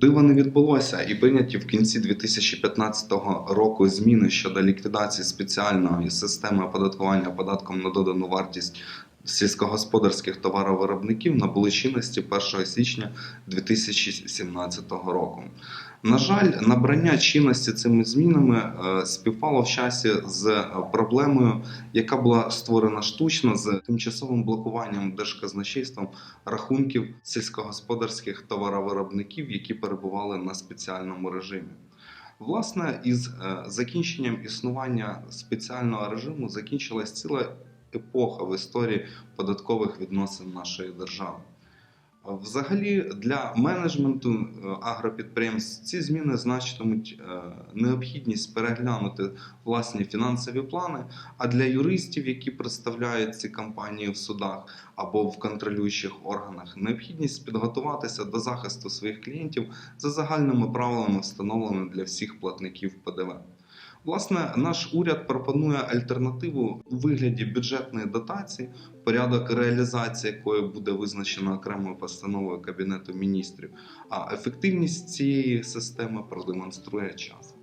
Диво не відбулося і прийняті в кінці 2015 року зміни щодо ліквідації спеціальної системи оподаткування податком на додану вартість сільськогосподарських товаровиробників набули чинності 1 січня 2017 року. На жаль, набрання чинності цими змінами е, співпало в часі з е, проблемою, яка була створена штучно з тимчасовим блокуванням держказначейством рахунків сільськогосподарських товаровиробників, які перебували на спеціальному режимі. Власне, із е, закінченням існування спеціального режиму закінчилась ціла епоха в історії податкових відносин нашої держави. Взагалі, для менеджменту е, агропідприємств ці зміни значитимуть е, необхідність переглянути власні фінансові плани. А для юристів, які представляють ці компанії в судах або в контролюючих органах, необхідність підготуватися до захисту своїх клієнтів за загальними правилами, встановленими для всіх платників ПДВ. Власне, наш уряд пропонує альтернативу у вигляді бюджетної дотації, порядок реалізації якої буде визначено окремою постановою Кабінету міністрів. А ефективність цієї системи продемонструє час.